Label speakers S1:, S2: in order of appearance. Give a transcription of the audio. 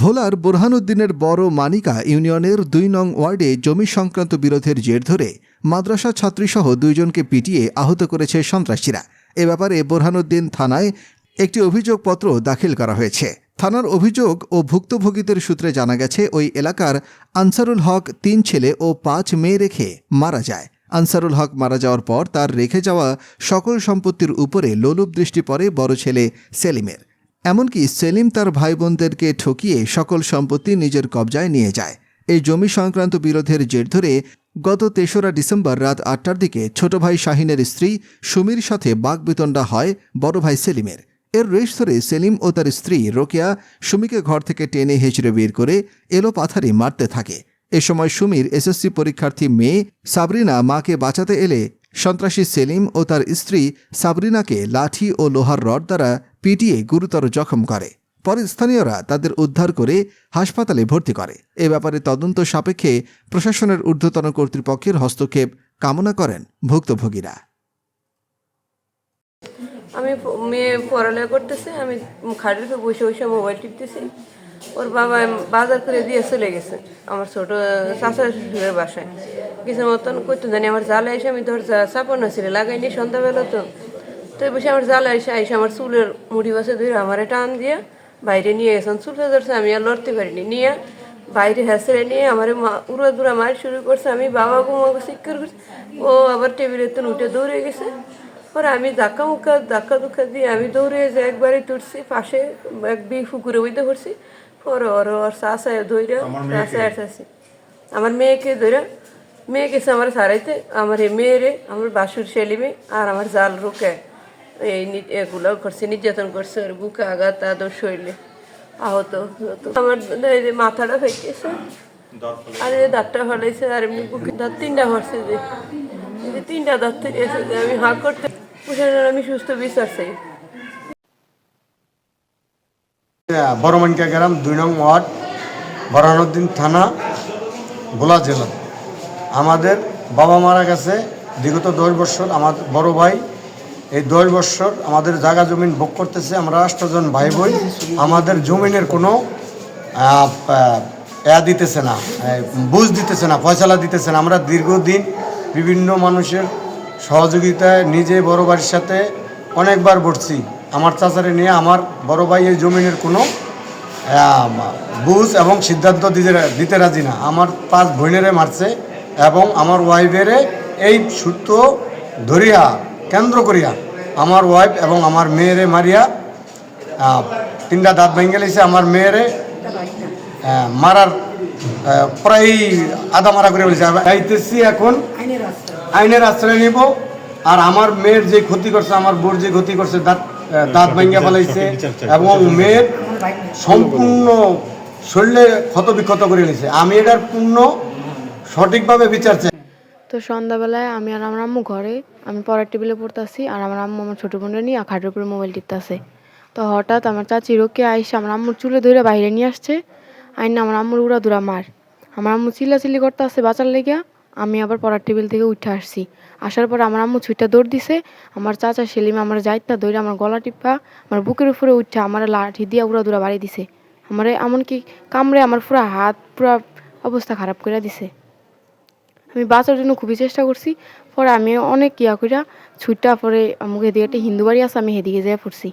S1: ভোলার বোরহানুদ্দিনের বড় মানিকা ইউনিয়নের দুই নং ওয়ার্ডে জমি সংক্রান্ত বিরোধের জের ধরে মাদ্রাসা ছাত্রীসহ দুইজনকে পিটিয়ে আহত করেছে সন্ত্রাসীরা। এ ব্যাপারে বোরহানুদ্দিন থানায় একটি অভিযোগপত্র দাখিল করা হয়েছে। থানার অভিযোগ ও ভুক্তভোগীদের সূত্রে জানা গেছে, ওই এলাকার আনসারুল হক তিন ছেলে ও পাঁচ মেয়ে রেখে মারা যায়। আনসারুল হক মারা যাওয়ার পর তার রেখে যাওয়া সকল সম্পত্তির উপরে লোলুপ দৃষ্টি পড়ে বড় ছেলে সেলিমের। এমনকি সেলিম তার ভাই বোনদেরকে ঠকিয়ে সকল সম্পত্তি নিজের কবজায় নিয়ে যায়। এই জমি সংক্রান্ত বিরোধের জের ধরে গত তেসরা ডিসেম্বর রাত আটটার দিকে ছোট ভাই শাহিনের স্ত্রী সুমির সাথে বাগবিতণ্ডা হয় বড় ভাই সেলিমের। এর রেশ ধরে সেলিম ও তার স্ত্রী রোকেয়া সুমিকে ঘর থেকে টেনে হেঁচড়ে বের করে এলো পাথারি মারতে থাকে। এ সময় সুমির এসএসসি পরীক্ষার্থী মেয়ে সাবরিনা মাকে বাঁচাতে এলে সন্ত্রাসী সেলিম ও তার স্ত্রী সাবরিনাকে লাঠি ও লোহার রড দ্বারা পিটিয়ে গুরুতর জখম করে। পরে স্থানীয়রা তাদের উদ্ধার করে হাসপাতালে ভর্তি করে। এ ব্যাপারে তদন্ত সাপেক্ষে প্রশাসনের ঊর্ধ্বতন কর্তৃপক্ষের হস্তক্ষেপ কামনা করেন ভুক্তভোগীরা।
S2: আমি মেয়ে পড়ালেখা করতেছে, আমি খাটের উপর বসে বসে মোবাইল টিপতেছি। ওর বাবা বাজার করে দিয়ে চলে গেছে, আমার ছোট চাচার শ্বশুরের বাসায়। কিছু মতন করতে জানি, আমার জালে এসে আমি দরজা চাপানো ছিল লাগাইনি সন্ধ্যাবেলা তো। তো বসে আমার জালে এসে আইসে আমার চুলের মুড়ি বাসে ধরে আমার টান দিয়ে বাইরে নিয়ে গেছেন। চুলে ধরছে আমি আর লড়তে পারিনি। নিয়ে বাইরে হেসড়ে নিয়ে আমার মা উড়া দুরা মার শুরু করছে। আমি বাবা গুমাকে শিক্ষার করছি ও আবার টেবিলের তো উঠে দৌড়ে গেছে। পরে আমি ধাক্কা মুক্কা ধাক্কা ধুক্কা দিয়ে আমি দৌড়ে যে একবারে তুলছি পাশে এক বি ফুকুরে বইতে পড়ছি। পরে ওর ওর শাসায় ধৈর্য শাসায় আসছি। আমার মেয়েকে ধৈর্য মেয়ে গেছে আমার সারাইতে। আমার এই মেয়েরে আমার বাসুর সেলিমে আর আমার জাল রুকে। এই নি- এগুলো করছে নির্যাতন করছে ওর বুকে আঘাত আদর শরীরে আহত আমার এই যে মাথাটা ফেঁকেছে আর এই দাঁতটা ফলাইছে আর এমনি বুকে দাঁত তিনটা ভরছে যে। তিনটা দাঁত থেকে এসে যে আমি হাঁ করতে প্রশাসন আমি সুস্থ বিচার চাই।
S3: বড়মানিকা গ্রাম দুই নং ওয়ার্ড বরানুদ্দিন থানা ভোলা জেলা। আমাদের বাবা মারা গেছে বিগত দশ বছর। আমার বড় ভাই এই দশ বছর আমাদের জায়গা জমিন ভোগ করতেছে আমরা আষ্টজন ভাই বোন আমাদের জমিনের কোনো এয়া দিতেছে না বুঝ দিতেছে না, ফয়সালা দিতেছে না। আমরা দীর্ঘদিন বিভিন্ন মানুষের সহযোগিতায় নিজে বড় ভাইয়ের সাথে অনেকবার বসছি। আমার চাচারে নিয়ে আমার বড় ভাই এই জমিনের কোনো বুঝ এবং সিদ্ধান্ত দিতে দিতে রাজি না। আমার পাঁচ বোনেরে মারছে এবং আমার ওয়াইফেরে এই সূত্র ধরিয়া কেন্দ্র করিয়া আমার ওয়াইফ এবং আমার মেয়েরে মারিয়া তিনটা দাঁত ভেঙে গেছে আমার মেয়েরে মারার প্রায় আধা মারা করে বলেছে আইতেছি এখন। আইনের আশ্রয়। নিব। আর আমার মেয়ের যে ক্ষতি করছে আমার বোর যে ক্ষতি করছে দাঁত দাঁত ভেঙে ফেলাইছে এবং মেয়ের সম্পূর্ণ শরীরে ক্ষত বিক্ষত করে নিয়েছে আমি এটার পূর্ণ সঠিকভাবে বিচার চাই।
S4: তো সন্ধ্যাবেলায় আমি আর আমার আম্মু ঘরে, আমি পড়ার টেবিলে পড়তেছি আর আমার আম্মু আমার ছোটো বোনের নিয়ে খাটের উপরে মোবাইল টিপতেছে। তো হঠাৎ আমার চাচি রোকে আইসে আমার আম্মুর চুলে ধরে বাইরে নিয়ে আসছে। আইন আমার আম্মুর উড়া দুরা মার। আমার আম্মু চিল্লাচিল্লি করতে আসছে বাঁচার লেগিয়া আমি আবার পড়ার টেবিল থেকে উঠে আসছি। আসার পর আমার আম্মু ছুইটা দৌড় দিছে, আমার চাচা সেলিম আমার যাইতা ধরে আমার গলা টিপা, আমার বুকের উপরে উঠে আমার লাঠি দিয়ে উড়া দুরা বাড়ি দিছে। আমার এমনকি কামড়ে আমার পুরো হাত, পুরা অবস্থা খারাপ করে দিছে। আমি বাঁচার জন্য খুবই চেষ্টা করছি। পরে আমি অনেক ইয়া কইরা ছুটটা পরে আমাকে এদিকে একটা হিন্দু বাড়ি আছে, আমি সেদিকে যেয়ে পড়ছি।